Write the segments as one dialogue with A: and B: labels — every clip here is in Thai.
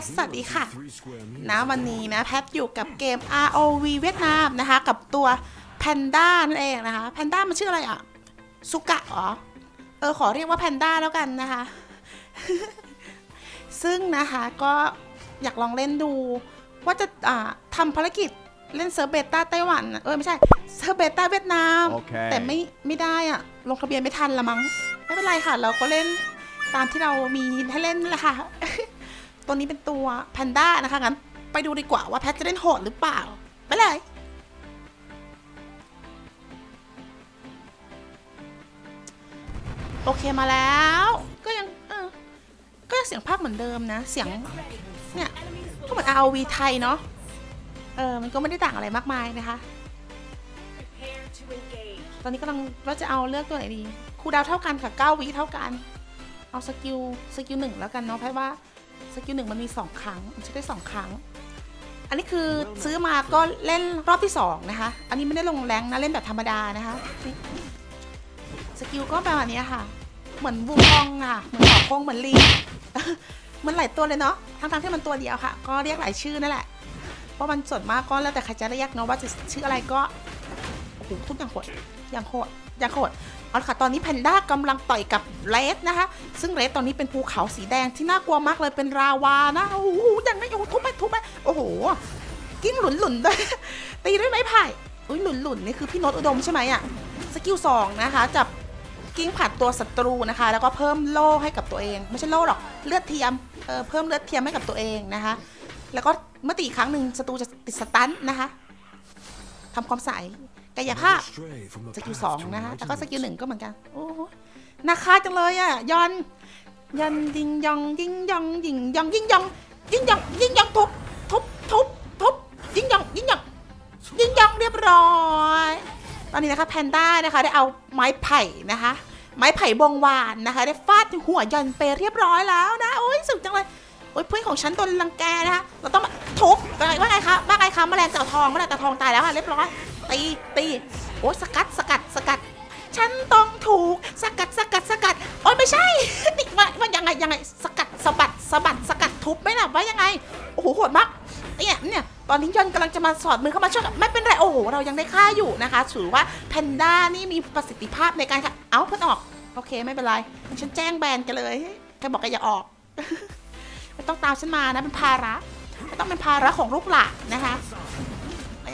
A: ทสวัสดีค่ะนะวันนี้นะแพทอยู่กับเกม ROV เวียดนามนะคะ กับตัวแพนด้านั่นเองนะคะแพนด้ามันชื่ออะไรอะสุกะเหรอเออขอเรียกว่าแพนด้าแล้วกันนะคะ ซึ่งนะคะก็อยากลองเล่นดู ว่าจะอ่าทำภารกิจเล่นเซิร์ฟเบต้าไต้หวัน เออไม่ใช่เซิร์ฟเบต้าเวียดนาม
B: โอเค
A: แต่ไม่ไม่ได้อะลงทะเบียนไม่ทันละมั้ง ไม่เป็นไรค่ะ เราก็เล่นตามที่เรามีให้เล่นนั่นแหละค่ะ ตัวนี้เป็นตัวแพนด้านะคะงั้นไปดูดีกว่าว่าแพทจะเล่นโหดหรือเปล่า ไปเลยโอเคมาแล้ว ก็ยังเออก็ยังเสียงภาคเหมือนเดิมนะ เสียงเนี่ยก็เหมือน ROV ไทยเนาะเออมันก็ไม่ได้ต่างอะไรมากมายนะคะ ตอนนี้กำลังว่าจะเอาเลือกตัวไหนดี คูดาวเท่ากันค่ะ9วิเท่ากัน เอาสกิลสกิลหนึ่งแล้วกันเนาะเพราะว่า สกิลหนึ่งมันมี 2 ครั้งมันใช้ได้ 2 ครั้ง อันนี้คือซื้อมาก็เล่นรอบที่ 2 นะคะ อันนี้ไม่ได้ลงแรงนะ เล่นแบบธรรมดานะคะสกิลก็ประมาณนี้ค่ะ เหมือนวูคองอะ เหมือนหอคงเหมือนลิงมันหลายตัวเลยเนาะทั้งๆที่มันตัวเดียวค่ะ ก็เรียกหลายชื่อนั่นแหละเพราะมันส่วนมากก็แล้วแต่ใครจะเรียกเนาะว่าจะชื่ออะไรก็ หทุกอย่างโหดอย่างโหดอย่างโหดเอาละค่ะ ตอนนี้แพนด้ากำลังต่อยกับเรสนะคะ ซึ่งเรสตอนนี้เป็นภูเขาสีแดงที่น่ากลัวมากเลยเป็นราวานะ โอ้โหยังไม่โอ้ทุบไปทุบไปโอ้โห กิ้งหลุนหลุนด้วยตีด้วยไม้ไผ่อุ้ยหลุนหลุนนี่คือพี่โนตอุดมใช่ไหมอะสกิลสองนะคะจับกิ้งผัดตัวศัตรูนะคะ แล้วก็เพิ่มโล่ให้กับตัวเอง ไม่ใช่โล่หรอกเลือดเทียมเออเพิ่มเลือดเทียมให้กับตัวเองนะคะ แล้วก็เมื่อตีครั้งหนึ่งศัตรูจะติดสตันนะคะทำความใส กายภาพสกิลสองนะคะแล้วก็สกิลหนึ่งก็เหมือนกัน โอ้โหนาคาจังเลยอะยอนยอนยิงยองยิงยองยิงยองยิงยองยิงยองยิงยองทุบทุบทุบทุบยิงยองยิงยองยิงยองเรียบร้อยตอนนี้นะคะแพนด้านะคะได้เอาไม้ไผ่นะคะ ไม้ไผ่บงวานนะคะ ได้ฟาดหัวยอนไปเรียบร้อยแล้วนะโอ้ยสุดจังเลยโอ้ยเพื่อนของฉันโดนรังแกนะคะเราต้องมาทุบว่าไงคะว่าไงคะแมลงเต่าทองแมลงเต่าทองตายแล้วค่ะเรียบร้อย ตีตีโอ้สกัดสกัดสกัด ฉันต้องถูกสกัดสกัดสกัดโอ้ยไม่ใช่นี่ว่าว่ายังไงยังไงสกัดสะบัดสะบัดสกัดทุบไม่หมล่ะว่ายังไงโอ้โหโหดมากเนี่ยเนี่ยตอนนี้ยอนกำลังจะมาสอดมือเข้ามาช่วยไม่เป็นไรโอ้โหเรายังได้ค่าอยู่นะคะถือว่าแพนด้านี่มีประสิทธิภาพในการค่ะเอาเพื่อนออกโอเคไม่เป็นไรฉันแจ้งแบนกันเลยแกบอกแกอย่าออกไม่ต้องตามฉันมานะเป็นภาระไม่ต้องเป็นภาระของลูกหลานนะคะ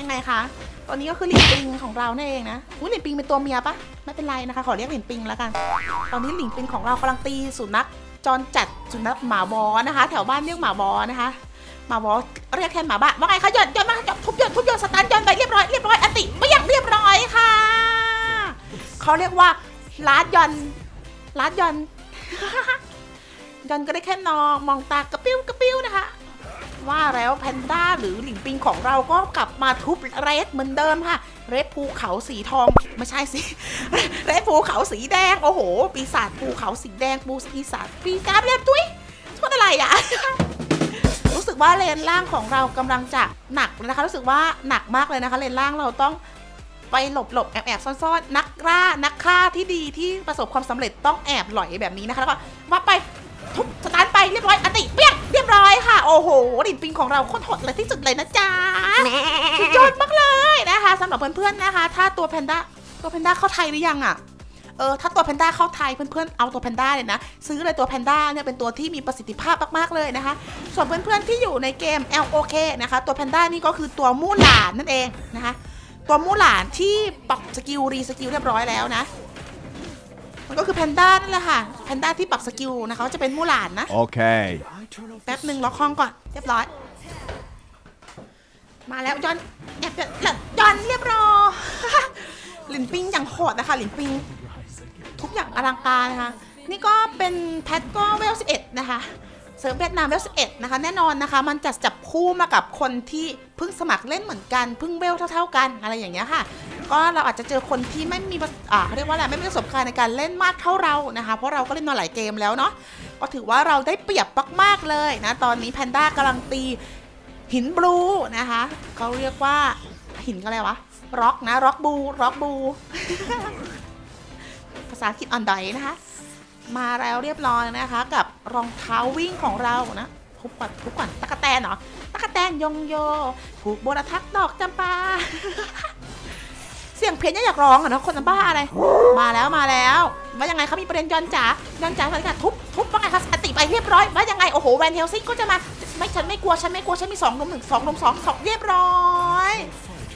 A: ยังไงคะ ตอนนี้ก็คือหลินปิงของเรานั่นเองนะอุ้ยหลินปิงเป็นตัวเมียปะไม่เป็นไรนะคะ ขอเรียกหลินปิงแล้วกัน ตอนนี้หลินปิงของเรากำลังตีสุนัขจรจัดสุนัขหมาบอนะคะ แถวบ้านเรียกหมาบอนะคะหมาบอเรียกแค่หมาบ้าว่าไงคะหยอนหยอนมาหยอนทุบหยอนทุบหยอนสตันหยอนไปเรียบร้อยเรียบร้อยอติไม่อยังเรียบร้อยค่ะเขาเรียกว่าลาดยอนลาดยอนยอนก็ได้แค่นอมองตากระปิ้วกระปิ้วนะคะ ว่าแล้วแพนด้าหรือหลิงปิงของเราก็กลับมาทุบเรดเหมือนเดิมค่ะเรดภูเขาสีทองไม่ใช่สิเรดภูเขาสีแดงโอ้โห ปีศาจภูเขาสีแดงปูปีศาจปีศาเรียบตุ้ยโทษอะไรอะรู้สึกว่าเลนล่างของเรากำลังจะหนักนะคะ รู้สึกว่าหนักมากเลยนะคะเลนล่างเราต้องไปหลบหลบแอบแอบซ่อนๆนักล่านักฆ่าที่ดีที่ประสบความสำเร็จต้องแอบหลอยแบบนี้นะคะแล้วก็ว่าไปทุบส ไปเรียบร้อยอติเปี้ยงเรียบร้อยค่ะ โอ้โหดินปิงของเราโคตรโหดเลยที่สุดเลยนะจ๊ะสุดยอดมากเลยนะคะสำหรับเพื่อนๆนะคะ ถ้าตัวแพนด้าตัวแพนด้าเข้าไทยหรือยังอะเออถ้าตัวแพนด้าเข้าไทยเพื่อนๆเอาตัวแพนด้าเลยนะ ซื้อเลยตัวแพนด้าเนี่ยเป็นตัวที่มีประสิทธิภาพมากๆเลยนะคะ ส่วนเพื่อนๆที่อยู่ในเกม LOK นะคะ ตัวแพนด้านี่ก็คือตัวมู่หลานนั่นเองนะคะ ตัวมู่หลานที่ปรับสกิลรีสกิลเรียบร้อยแล้วนะ มันก็คือแพนด้านั่นแหละค่ะ แพนด้าที่ปรับสกิลนะคะจะเป็นมู่หลานนะ
B: Okay.
A: แป๊บหนึ่งล็อกห้องก่อน เรียบร้อย มาแล้วยอนแอบยอนยอนเรียบร้อยหลินปิงอย่างโหดนะคะหลินปิง ทุกอย่างอลังการนะคะ นี่ก็เป็นแพทก็เวล11นะคะเซิร์ฟเวียดนามเวล11นะคะ แน่นอนนะคะ มันจะจับคู่มากับคนที่เพิ่งสมัครเล่นเหมือนกันเพิ่งเวลเท่า ๆกันอะไรอย่างเงี้ยค่ะ ก็เราอาจจะเจอคนที่ไม่มีอ่าเขาเรียกว่าอะไรไม่มีประสบการณ์ในการเล่นมากเท่าเรานะคะ เพราะเราก็เล่นมาหลายเกมแล้วเนาะก็ถือว่าเราได้เปรียบมากๆเลยนะ ตอนนี้แพนด้ากำลังตีหินบลูนะคะเขาเรียกว่าหินก็อะไรวะร็อกนะร็อกบูร็อกบู ภาษาอังกฤษอ่อนดอยนะคะ มาแล้วเรียบร้อยนะคะ กับรองเท้าวิ่งของเรานะทุบก่อนทุบก่อนตะกะแตนเหรอตะกะแตนยงโยผูกโบราทักดอกจำปา สียงเพี้ยนยังอยากร้องอะเนาะคนบ้าอะไร มาแล้วมาแล้วว่ายังไงเขามีประเด็นยอนจ๋ายอนจ๋าสันกัดทุบทุบว่าไงคะอติไปเรียบร้อยว่ายังไงโอ้โหแวนเฮลซิงก็จะมาไม่ฉันไม่กลัวฉันไม่กลัวฉันมีสองรุมหนึ่งสองรุมสองสองเรียบร้อย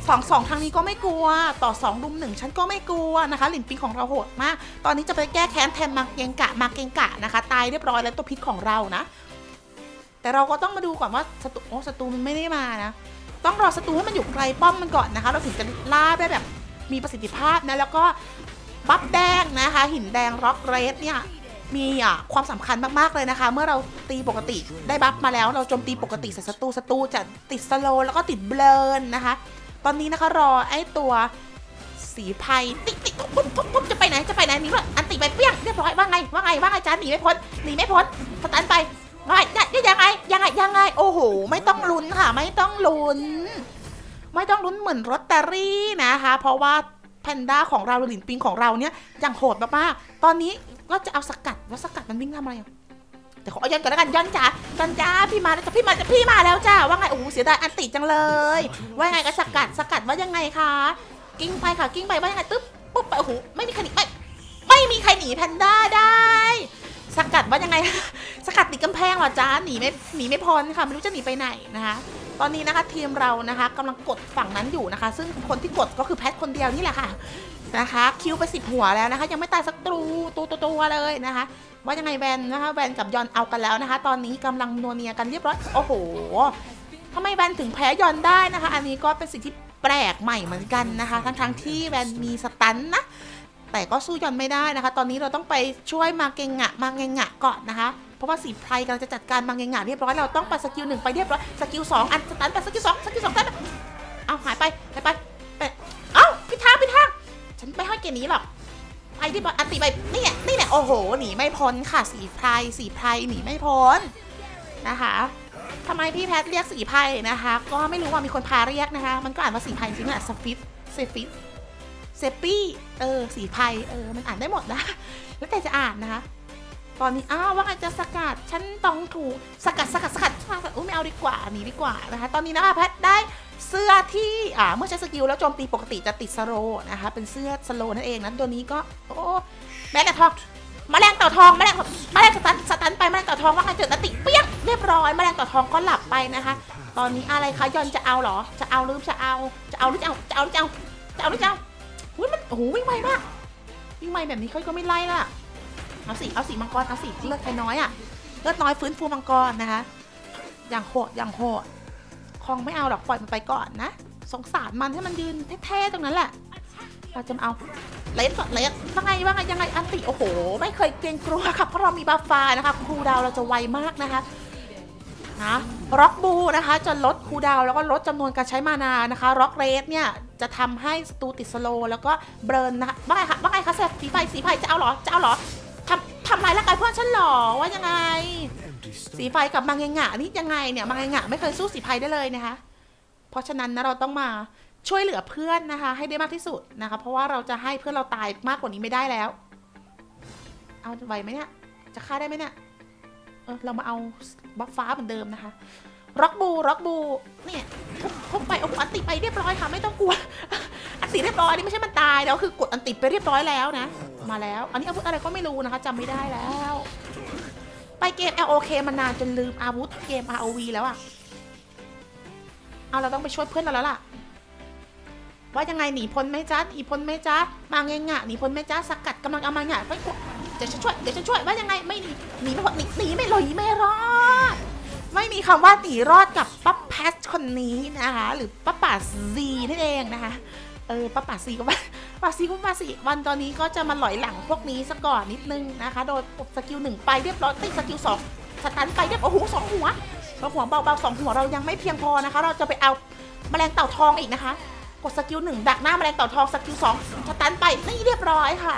A: สองสองทางนี้ก็ไม่กลัวต่อสองรุมหนึ่งฉันก็ไม่กลัวนะคะหลินปิงของเราโหดมาก ตอนนี้จะไปแก้แค้นแทนมาเกงกะมาเกงกะนะคะ ตายเรียบร้อยแล้วตัวพิษของเรานะ แต่เราก็ต้องมาดูก่อนว่าศัตรูโอ้ศัตรูมันไม่ได้มานะต้องรอศัตรูให้มันอยู่ไกลป้อมมันก่อนนะคะ เราถึงจะล่าได้แบบ มีประสิทธิภาพนะแล้วก็บัฟแดงนะคะ หินแดงร็อกเรสเนี่ยมีอะความสำคัญมากๆเลยนะคะ เมื่อเราตีปกติได้บัฟมาแล้วเราโจมตีปกติใส่ศัตรูศัตรูจะติดสโลแล้วก็ติดเบลนนะคะ ตอนนี้นะคะรอไอ้ตัวสีไพ่ติ๊กติ๊กทุบทุบทุบทุบจะไปไหนจะไปไหนหนีว่าอันติไปเปี้ยงเรียบร้อยว่าไงว่าไงว่าไงจ้าหนีไม่พ้นหนีไม่พ้นสตันไปว่าไงยังไงยังไงยังไงโอ้โหไม่ต้องลุ้นค่ะ ไม่ต้องลุ้น ไม่ต้องลุ้นเหมือนรถตอรี่นะคะ เพราะว่าแพนด้าของเราหลินปิงของเราเนี่ยยังโหดมากๆตอนนี้ก็จะเอาสกัดว่าสกัดมันวิ่งทำอะไรอะแต่ขอเอาย้อนก่อนแล้วกันย้อนจ้าย้อนจ้าพี่มาแล้วจ้าพี่มาพี่มาแล้วจ้าว่าไงโอ้โหเสียดายอันติจังเลย ว่าไงก็สกัดสกัดว่ายังไงคะกิ้งไปค่ะกิ้งไปว่ายังไงตึ๊บปุ๊บไปโอ้โหไม่มีใครหนีไม่ไม่มีใครหนีแพนด้าได้สกัดว่ายังไง สกัดติดกำแพงเหรอจ้าหนีไม่หนีไม่พ้นค่ะไม่รู้จะหนีไปไหนนะคะ ตอนนี้นะคะทีมเรานะคะกำลังกดฝั่งนั้นอยู่นะคะ ซึ่งคนที่กดก็คือแพทคนเดียวนี่แหละค่ะนะคะ คิวไปสิบหัวแล้วนะคะ ยังไม่ตายสักตัวตัวตัวตัวเลยนะคะ ว่ายังไงแวนนะคะแวนกับยอนเอากันแล้วนะคะ ตอนนี้กำลังนัวเนียกันเรียบร้อยโอ้โหทำไมแวนถึงแพ้ยอนได้นะคะ อันนี้ก็เป็นสิ่งที่แปลกใหม่เหมือนกันนะคะ ทั้งทั้งๆที่แวนมีสตันนะ แต่ก็สู้ยอนไม่ได้นะคะ ตอนนี้เราต้องไปช่วยมาเกงงะมาเกงงะก่อนนะคะ เพราะว่าสีไพรกำลังจะจัดการมาเกงงะเรียบร้อย เราต้องไปสกิลหนึ่งไปเรียบร้อย สกิลสองอันสตันไปสกิลสองสกิลสองสตันเอาหายไปหายไปไป เอ้าพิทางพิทาง ฉันไม่ให้เกนี้หรอกไอ้ที่บอกอันติไปนี่แหละนี่แหละโอ้โห หนีไม่พ้นค่ะ สีไพรสีไพรหนีไม่พ้นนะคะทำไมพี่แพทเรียกสีไพรนะคะ ก็ไม่รู้ว่ามีคนพาเรียกนะคะ มันก็อ่านว่าสีไพรจริงๆแหละสฟิตเซฟิต เซปี้เออสีไพเออมันอ่านได้หมดนะแล้วแต่จะอ่านนะคะ ตอนนี้อ้าวว่าจะสกัดฉันต้องถูกสกัดสกัดสกัดสกัดอุ้ยไม่เอาดีกว่าหนีดีกว่านะคะ ตอนนี้นะคะแพทได้เสื้อที่อ่าเมื่อใช้สกิลแล้วโจมตีปกติจะติดสโลนะคะ เป็นเสื้อสโลนั่นเองนะตัวนี้ก็โอ้แม่กระทองแมลงเต่าทองแมลงแมลงสตันสตันไปแมลงเต่าทองว่าไงเจอตติเปี้ยงเรียบร้อยแมลงเต่าทองก็หลับไปนะคะ ตอนนี้อะไรคะยอนจะเอาหรอ จะเอาหรือจะเอา จะเอาหรือจะเอาจะเอาหรือจะเอาจะเอาหรือจะเอา อุ้ยมันโอ้โหวิ่งไวมากวิ่งไวแบบนี้เขาก็ไม่ไล่ละเอาสิเอาสิมังกรเอาสิเลือดใครน้อยอะเลือดน้อยฟื้นฟูมังกรนะคะ อย่างโหดอย่างโหดคองไม่เอาหรอกปล่อยมันไปก่อนนะสงสารมันให้มันยืนเท่ๆตรงนั้นแหละเราจะเอาเลสก่อนเลสว่าไงว่าไงยังไงอันติโอ้โห ไม่เคยเกรงกลัวค่ะเพราะเรามีบัฟฟ้านะคะครูดาวเราจะไวมากนะคะ นะร็อกบูนะคะจะลดคูดาวแล้วก็ลดจำนวนการใช้มานานะคะร็อกเรสเนี่ยจะทำให้สตูติดสโลแล้วก็เบิร์นนะคะว่าไงคะว่าไงคะแซฟสีไฟสีไฟจะเอาหรอจะเอาหรอทำทำลายร่างกายเพื่อนฉันหรอว่ายังไง สีไฟกับมังเงงะนี่ยังไงเนี่ยมังเงงะไม่เคยสู้สีไฟได้เลยนะคะ เพราะฉะนั้นนะเราต้องมาช่วยเหลือเพื่อนนะคะ ให้ได้มากที่สุดนะคะ เพราะว่าเราจะให้เพื่อนเราตายมากกว่านี้ไม่ได้แล้ว เอาไหวไหมเนี่ยจะฆ่าได้ไหมเนี่ย เรามาเอาบัฟฟ้าเหมือนเดิมนะคะร็อกบูร็อกบูเนี่ยทุบทุบไปอ้โหอันติไปเรียบร้อยค่ะไม่ต้องกลัวอันติเรียบร้อยนี่ไม่ใช่มันตายแล้วคือกดอันติไปเรียบร้อยแล้วนะ มาแล้ว อันนี้อาวุธอะไรก็ไม่รู้นะคะจำไม่ได้แล้ว ไปเกม LOK มานานจนลืมอาวุธเกม ROV แล้วอะเอาเราต้องไปช่วยเพื่อนเราแล้วล่ะ ว่ายังไงหนีพ้นไหมจ๊ะหนีพ้นไหมจ๊ะมาเงงะหนีพ้นไหมจ๊ะสกัดกำลังเอามาเงะไปกด ดี๋ยวฉันช่วยเดี๋ยวฉันช่วยว่ายังไงไม่หนีหนีไม่พ้นหนีหนีไม่หลอยไม่รอด ไม่มีคำว่าหนีรอดกับป้าแพทคนนี้นะคะ หรือป้าป่าซีนั่นเองนะคะเออป้าป่าซีก็ว่าป้าซีก็ป้าซีวันตอนนี้ก็จะมาหลอยหลังพวกนี้ซะก่อนนิดนึงนะคะ โดยสกิลหนึ่งไปเรียบร้อยติสกิลสองสตันไปเรียบโอ้โหสองหัวสองหัวเบาๆสองหัวเรายังไม่เพียงพอนะคะ เราจะไปเอาแมลงเต่าทองอีกนะคะ กดสกิลหนึ่งดักหน้าแมลงเต่าทองสกิลสองสตันไปนี่เรียบร้อยค่ะ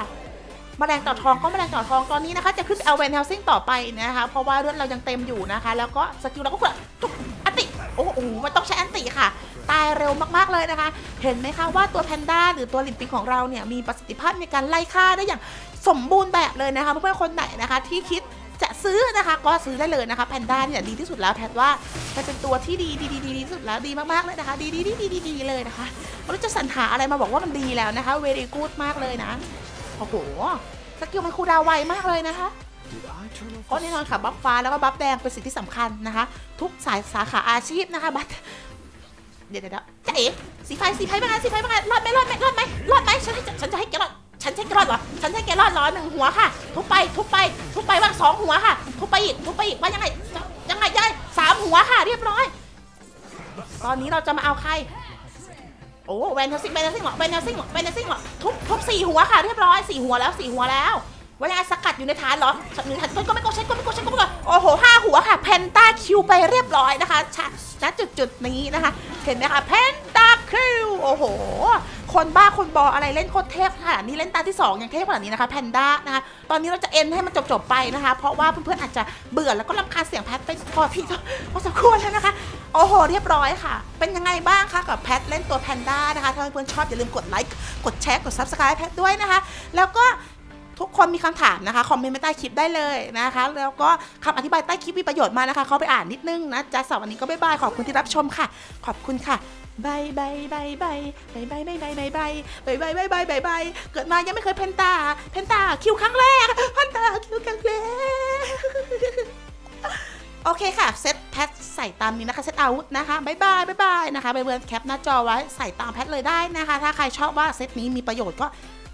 A: แมลงต่าทองก็แมลงต่าทองตอนนี้นะคะจะขึ้นเอาเวนเฮลซิงต่อไปนะคะ เพราะว่าเลือดเรายังเต็มอยู่นะคะ แล้วก็สกิลเราก็กดทุกอันติโอ้โหมันต้องใช้อันติค่ะ ตายเร็วมากๆเลยนะคะ เห็นไหมคะว่าตัวแพนด้าหรือตัวลิมปิงของเราเนี่ยมีประสิทธิภาพในการไล่ฆ่าได้อย่างสมบูรณ์แบบเลยนะคะเพื่อนๆคนไหนนะคะ ที่คิดจะซื้อนะคะก็ซื้อได้เลยนะคะแพนด้าเนี่ยดีที่สุดแล้วแพทว่ามันเป็นตัวที่ดีดีดีดีที่สุดแล้วดีมากๆเลยนะคะ ดีดีดีดีดีเลยนะคะไม่รู้จะสรรหาอะไรมาบอกว่ามันดีแล้วนะคะเวรีกูดมากเลยนะ อ้โหสกิลมันคูดาวไวมากเลยนะคะ
B: Did I turn off
A: ก็แน่นอนค่ะบัฟฟ้าแล้วก็บัฟแดงเป็นสิ่งที่สำคัญนะคะ ทุกสายสาขาอาชีพนะคะบัฟเดี๋ยวเดี๋ยวเดี๋ยวจะเอ๋สีไฟสีไฟเป็นไงสีไฟเป็นไงรอดไหมรอดไหมรอดไหมรอดไหมฉันให้ฉันจะให้แกรอดฉันให้แกรอดเหรอ ฉันให้แกรอดเหรอหนึ่งหัวค่ะ ทุบไป ทุบไป ทุบไปว่าสองหัวค่ะ ทุบไปอีก ทุบไปอีกว่ายังไง ยังไงยังไงสามหัวค่ะ เรียบร้อย ตอนนี้เราจะมาเอาใคร โอ้แวนเทอร์ซิงแวนเทอร์ซิงเหรอแวนเทอร์ซิงเหรอแวนเทอร์ซิงเหรอทุบทุบสี่หัวค่ะเรียบร้อยสี่หัวแล้วสี่หัวแล้วว่ายาสกัดอยู่ในฐานเหรอฉันอยู่ในฐานก็ไม่กดใช้ก็ไม่กดใช้ก็ไม่กดโอ้โหห้าหัวค่ะเพนตาคิวไปเรียบร้อยนะคะชะณจุดจุดนี้นะคะ เห็นไหมคะเพนตาคิวโอ้โห คนบ้าคนบออะไรเล่นโคตรเทพค่ะนี่เล่นตาที่2ยังเทพขนาดนี้นะคะแพนด้านะคะตอนนี้เราจะเอ็นให้มันจบๆไปนะคะ เพราะว่าเพื่อนๆอาจจะเบื่อแล้วก็รำคาญเสียงแพทไปพอที่พอสมควรแล้วนะคะโอ้โหเรียบร้อยค่ะ เป็นยังไงบ้างคะกับแพทเล่นตัวแพนด้านะคะถ้าเพื่อนๆชอบอย่าลืมกดไลค์กดแชร์กด subscribe แพทด้วยนะคะ แล้วก็ ทุกคนมีคำถามนะคะ คอมเมนต์ไว้ใต้คลิปได้เลยนะคะ แล้วก็คำอธิบายใต้คลิปมีประโยชน์มากนะคะ เขาไปอ่านนิดนึงนะจ๊ะสำหรับวันนี้ก็บ๊ายบาย ขอบคุณที่รับชมค่ะ ขอบคุณค่ะบายบายบายบายบายบายบายบายบายบายบายบายบายบายบายบายเกิดมายังไม่เคยเพนตา เพนตาคิวครั้งแรกเพนตาคิวครั้งแรก โอเคค่ะ เซตแพทใส่ตามนี้นะคะเซตอาวุธนะคะบายบายบายบายนะคะไปเบิร์นแคปหน้าจอไว้ใส่ตามแพทเลยได้นะคะ ถ้าใครชอบว่าเซตนี้มีประโยชน์ก็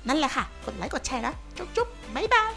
A: นั่นแหละค่ะ กดไลค์กดแชร์นะ จุ๊บจุ๊บบายบาย